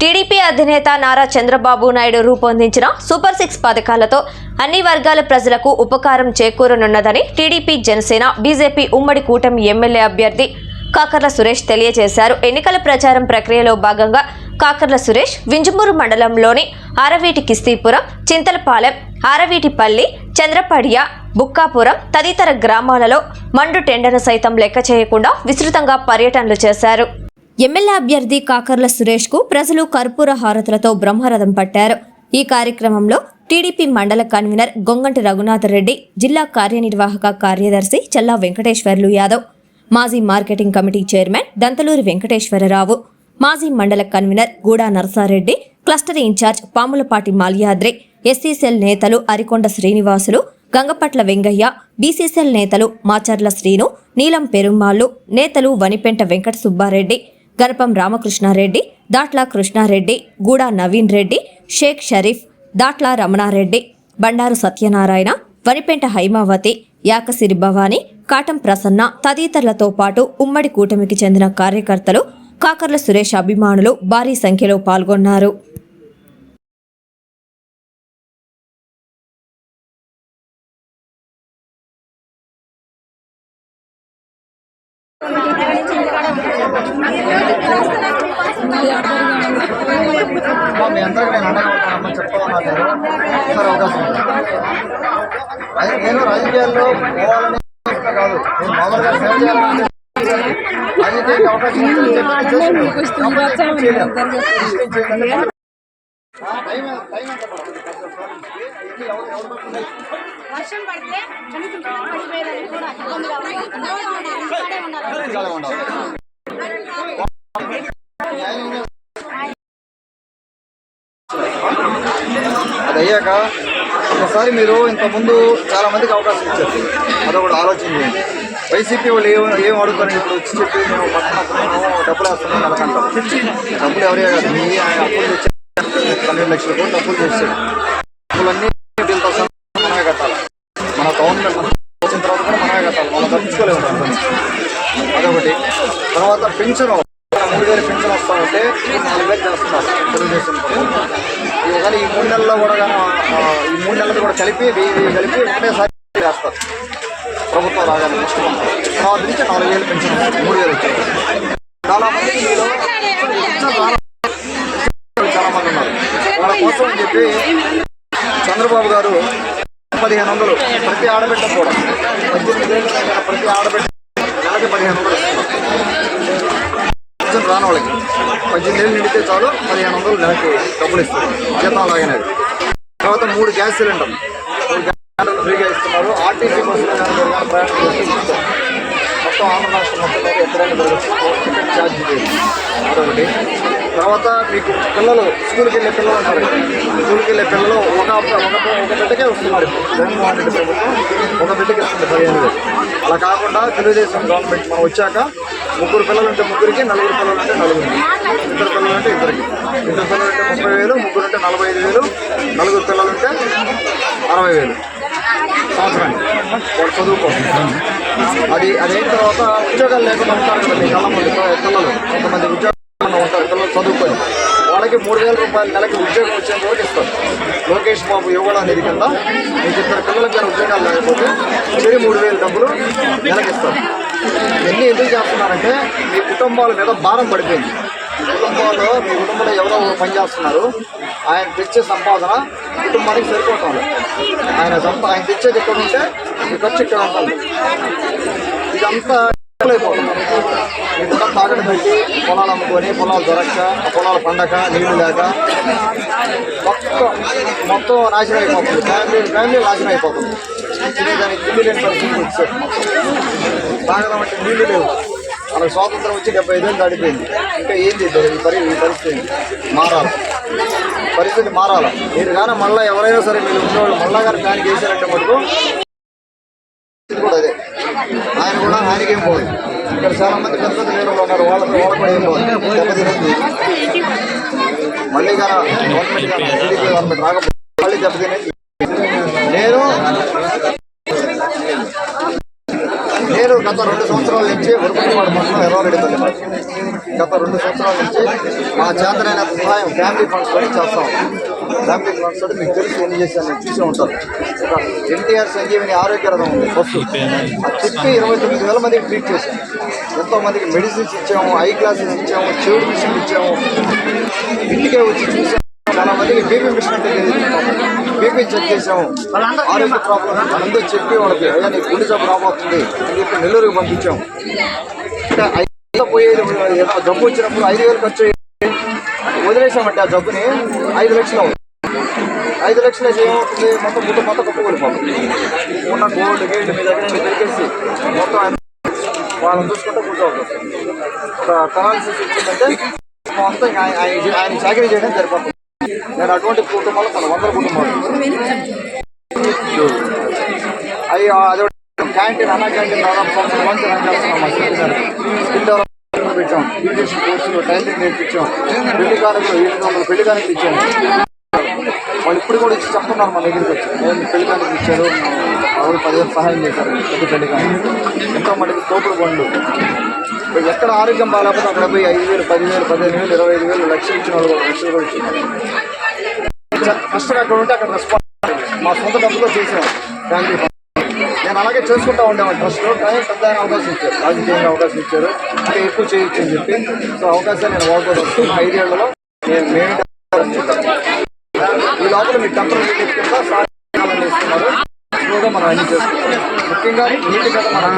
TDP అధినేత నారా చంద్రబాబు నాయుడు రూపొందించిన super six పథకాలతో అన్ని వర్గాల ప్రజలకు ఉపకారం చేకూరనున్నదని టీడీపీ జనసేన బీజేపీ ఉమ్మడి కూటమి ఎమ్మెల్యే అభ్యర్థి కాకర్ల సురేష్ తెలియజేశారు. ఎన్నికల ప్రచారం ప్రక్రియలో భాగంగా కాకర్ల సురేష్ వింజమూరు మండలంలోని ఆరవీటి కిస్తీపురం చింతలపాలెం ఆరవీటిపల్లి చంద్రపడియ బుక్కాపురం తదితర గ్రామాలలో మండు టెండను సైతం లెక్క చేయకుండా విస్తృతంగా పర్యటనలు చేశారు. ఎమ్మెల్యే అభ్యర్థి కాకర్ల సురేష్కు ప్రజలు కర్పూర హారతులతో బ్రహ్మరథం పట్టారు. ఈ కార్యక్రమంలో టీడీపీ మండల కన్వీనర్ గొంగంటి రఘునాథ్ రెడ్డి జిల్లా కార్యనిర్వాహక కార్యదర్శి చల్లా వెంకటేశ్వర్లు యాదవ్ మాజీ marketing committee chairman Dantaluri Venkateswararao మాజీ మండల convenor Gooda Narasareddy cluster in-charge Pamulapati Malyadri SC cell నేతలు అరికొండ శ్రీనివాసులు గంగపట్ల వెంగయ్య బీసీసీఎల్ నేతలు మాచర్ల శ్రీను నీలం పెరుమాళ్ళు నేతలు వనిపెంట వెంకట సుబ్బారెడ్డి గరపం రామకృష్ణారెడ్డి దాట్ల కృష్ణారెడ్డి గూడా నవీన్ రెడ్డి షేక్ షరీఫ్ దాట్ల రమణారెడ్డి బండారు సత్యనారాయణ వరిపెంట హైమావతి యాకసిరి భవాని కాటం ప్రసన్న తదితరులతో పాటు ఉమ్మడి కూటమికి చెందిన కార్యకర్తలు కాకర్ల సురేష్ అభిమానులు భారీ సంఖ్యలో పాల్గొన్నారు. అందరికీ నేను అండగా ఉంటానమ్మా చెప్పుకోవాలన్నా నేను ఒకసారి అవకాశం నేను రాజకీయాల్లో పోవాలని కాదు. నేను మామూలుగా సేవ చేయాలని రాజకీయాలకు అవకాశం? వర్షం పడితే పడిపోయేదాన్ని కూడా ఉండాలి. ఉండాలి. అది అయ్యాక ఒకసారి మీరు ఇంతకుముందు చాలా మందికి అవకాశం ఇచ్చారు. అదొకటి ఆలోచన చేయండి. వైసీపీ వాళ్ళు ఏం ఏం అడుగుతారండి ఇప్పుడు వచ్చి చెప్పి మేము పట్టుకుంటున్నాము డబ్బులు వేస్తున్నాం నెలకంటాం డబ్బులు ఎవరే కాదు మీ ఆయన అప్పులు తెచ్చారు. పన్నెండు లక్షల కోట్లు అప్పులు చేశాడు అప్పులన్నీ వీటితో మనమే కట్టాలి. మన గవర్నమెంట్ వచ్చిన తర్వాత కూడా మనమే కట్టాలి. మనం తప్పించుకోలేము. దాంట్లో నుంచి. అదొకటి. తర్వాత పెన్షన్ మూడు వేలు పెన్షన్ వస్తా ఉంటే చేస్తున్నారు తెలుగుదేశం ఇది కానీ ఈ మూడు నెలల్లో కూడా ఈ మూడు నెలలు కూడా కలిపి వెయ్యి కలిపి ఒకటేసారి చేస్తారు ప్రభుత్వం రాగానే నెక్స్ట్ తర్వాత నుంచి నాలుగు వేలు పెన్షన్ మూడు వేలు వచ్చాయి చాలా మంది ఉన్నారు. వాళ్ళ కోసం అని చెప్పి చంద్రబాబు గారు పదిహేను వందలు ప్రతి ఆడబిడ్డ కూడా పద్దెనిమిది ప్రతి ఆడబిడ్డ నెలకి పదిహేను వందలు పెన్షన్ రాని వాళ్ళకి పద్దెనిమిది ఏళ్ళు నిండితే చాలు పదిహేను వందలు నెలకు డబ్బులు ఇస్తారు. జీతం లాగానే తర్వాత మూడు గ్యాస్ సిలిండర్ సిలిండర్లు ఫ్రీగా ఇస్తున్నారు. ఆర్టీసీ బస్సులు ప్రయాణం మొత్తం ఆంధ్ర రాష్ట్రం మొత్తం ఎక్కడైనా టికెట్ ఛార్జ్ లేదు అదొకటి. తర్వాత మీకు పిల్లలు స్కూల్కి వెళ్ళే పిల్లలు ఉంటారు స్కూల్కి వెళ్ళే పిల్లలు ఒక ఒక ఒక బిడ్డకే వస్తున్నారు ఇప్పుడు. జగన్మోహన్ రెడ్డి ప్రభుత్వం ఒక బిడ్డకి వస్తుంది పదిహేను వేలు. అలా కాకుండా తెలుగుదేశం గవర్నమెంట్ మనం వచ్చాక ముగ్గురు పిల్లలు ఉంటే ముగ్గురికి నలుగురు పిల్లలు ఉంటే నలుగురికి. ఇద్దరు పిల్లలు ఉంటే ఇద్దరికి. ఇద్దరు పిల్లలు ఉంటే ముప్పై వేలు ముగ్గురు ఉంటే నలభై ఐదు వేలు నలుగురు పిల్లలు ఉంటే అరవై వేలు. సంవత్సరానికి. వాడు చదువుకోవాలి. అది అది అయిన తర్వాత ఉద్యోగాలు లేకుండా ఉంటారు కదా పిల్లలు కొంతమంది ఉద్యోగాలు ఉంటారు పిల్లలు చదువుకొని. వాళ్ళకి మూడు వేల రూపాయలు నెలకి ఉద్యోగం వచ్చేంత వరకు ఇస్తారు. లోకేష్ బాబు ఇవ్వడం అనేది కింద మీకు ఇద్దరు పిల్లలకి ఉద్యోగాలు లేకపోతే చెరి మూడు వేలు డబ్బులు నెలకి ఇస్తారు. ఇవన్నీ ఎందుకు చేస్తున్నారంటే మీ కుటుంబాల మీద భారం పడిపోయింది. మీ కుటుంబాల్లో మీ కుటుంబంలో ఎవరో పనిచేస్తున్నారు. పని చేస్తున్నారు ఆయన తెచ్చే సంపాదన కుటుంబానికి సరిపోతుంది. ఆయన సంప ఆయన తెచ్చేది ఎక్కడ ఉంటే మీ ఖర్చు ఇక్కడ ఉంటుంది. ఇదంతా అయిపోతుంది. ఇదంతా తాగడం పెట్టి పొలాలు అమ్ముకొని పొలాలు దొరక్క పొలాలు పండక నీళ్ళు లేక మొత్తం మొత్తం నాశనం అయిపోతుంది. ఫ్యామిలీ ఫ్యామిలీ నాశనం అయిపోతుంది. దానికి తిండి లేని పరిస్థితి వచ్చేది మొత్తం తాగడం అంటే నీళ్ళు లేవు. మనకు స్వాతంత్రం వచ్చి డెబ్బై ఐదేళ్ళు దాటిపోయింది. ఇంకా ఏం చేద్దాం ఈ పరి ఈ పరిస్థితి మారాలి. పరిస్థితి మారాలి. మీరు కానీ మళ్ళీ ఎవరైనా సరే మీరు ఉండేవాళ్ళు మళ్ళా గారు ఫ్యాన్ చేశారంటే మటుకు కూడా అదే. ఆయన కూడా ఆయనకేం పోదు. ఇక్కడ చాలా మంది పెద్ద పెద్ద లీడర్లు ఉన్నారు. వాళ్ళకి వాళ్ళకి కూడా ఏం పోదు. దెబ్బతినేది మళ్ళీ కానీ గవర్నమెంట్ కానీ టీడీపీ గవర్నమెంట్ రాకపోతే మళ్ళీ దెబ్బతినేది. నేను నేను గత రెండు సంవత్సరాల నుంచి ఉరుపతివాడ మండలం ఎర్రారెడ్డిపల్లి గత రెండు సంవత్సరాల నుంచి మా చేతనైన సహాయం ఫ్యామిలీ ఫండ్స్ తోటి చేస్తాం. ఫ్యామిలీ ఫండ్స్ తోటి మీకు తెలుసు ఎన్ని చేశాను నేను చూసే ఉంటారు. ఎన్టీఆర్ సంజీవిని ఆరోగ్య రథం ఉంది బస్సు అది తిప్పి ఇరవై తొమ్మిది వేల మందికి ట్రీట్ చేశాం. ఎంతో మందికి మెడిసిన్స్ ఇచ్చాము ఐ గ్లాసెస్ ఇచ్చాము చెవిడి మిషన్ ఇచ్చాము. ఇంటికే వచ్చి చూసాము చాలా మందికి బీపీ మిషన్ అంటే చేసాము ఆరోగ్య ప్రాబ్లం అందరూ చెప్పి వాళ్ళకి అయ్యా నీకు గుండె జబ్బు రాబోతుంది అని చెప్పి నెల్లూరుకి పంపించాము. అంటే ఐదు పోయేది జబ్బు వచ్చినప్పుడు ఐదు వేలు ఖర్చు వదిలేసామంటే ఆ జబ్బుని ఐదు లక్షలు ఐదు లక్షలు ఏమవుతుంది? మొత్తం మొత్తం మొత్తం కప్పుకొలిపోతుంది ఉన్న గోల్డ్ గేట్ మీ దగ్గర నుండి దొరికేసి మొత్తం వాళ్ళని చూసుకుంటే కూర్చోవాలి ఒక పెనాలిసిస్ వచ్చిందంటే మొత్తం ఆయన ఆయన- ఆయన చాకరీ చేయడం సరిపోతుంది. నేను అటువంటి కుటుంబాలు మన వందల కుటుంబాలు. అయ్యి అదే క్యాంటీన్ అన్న క్యాంటీన్ దాదాపు మంచి నుంచి రన్ చేస్తున్నాం మా సిటీ గారు స్కిల్ డెవలప్మెంట్ పెట్టాం. బ్యూటిషియన్ కోర్సులు టైలరింగ్ నేర్పించాం. పెళ్ళి కానుకలు ఎనిమిది వందల పెళ్ళి కానుకలు ఇచ్చాము వాళ్ళు ఇప్పుడు కూడా ఇచ్చి చెప్తున్నారు మా దగ్గరికి వచ్చి. నేను పెళ్ళి కానుకలు ఇచ్చారు? ఆవిడ పదివేలు సహాయం చేశారు. పెద్ద పెళ్ళి కానుక ఎంతో మటుకు తోపుడు బండ్లు. ఎక్కడ ఆరోగ్యం బాగాలేకపోతే అక్కడ పోయి ఐదు వేలు పదివేలు పదిహేను వేలు ఇరవై ఐదు వేలు లక్షలు ఇచ్చిన వాళ్ళు లక్షలు కూడా కష్టం అక్కడ ఉంటే అక్కడ రెస్పాన్స్ మా సొంత డబ్బుతో చేసాం ఫ్యామిలీ ఫండ్. నేను అలాగే చేసుకుంటా ఉండేవాడిని ట్రస్ట్లో కానీ పెద్ద ఆయన అవకాశం ఇచ్చారు. రాజకీయంగా అవకాశం ఇచ్చారు. ఇంకా ఎక్కువ చేయొచ్చు అని చెప్పి. సో అవకాశాన్ని నేను వాడుకోవచ్చు ఐదేళ్ళలో నేను మేము ఈ లోపల మీ టెంపరీ కింద సాయం చేస్తున్నారు. స్లోగా మనం అన్ని చేసుకుంటాం ముఖ్యంగా నీటి కదా మనం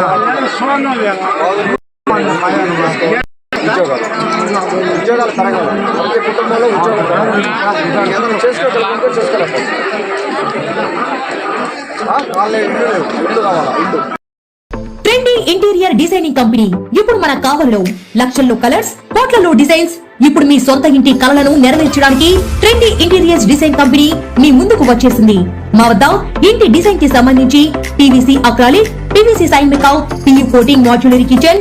ఉద్యోగాలు ఉద్యోగాలు పెరగాలి ప్రతి కుటుంబంలో ఉద్యోగాలు పెరగాలి ఏదైనా చేసుకోగలుగుతుంటే చేసుకోలేకపోతే వాళ్ళే ఇల్లు లేవు ఇల్లు కావాలా ఇల్లు ట్రెండీ ఇంటీరియర్ డిజైనింగ్ కంపెనీ. ఇప్పుడు మన కావలిలో లక్షల్లో కలర్స్ కోట్లలో డిజైన్స్. ఇప్పుడు మీ సొంత ఇంటి కలలను నెరవేర్చడానికి ట్రెండీ ఇంటీరియర్స్ డిజైన్ కంపెనీ మీ ముందుకు వచ్చేసింది. మా వద్ద ఇంటి డిజైన్కి సంబంధించి PVC acrylic PVC sign makeout PU coating modular kitchen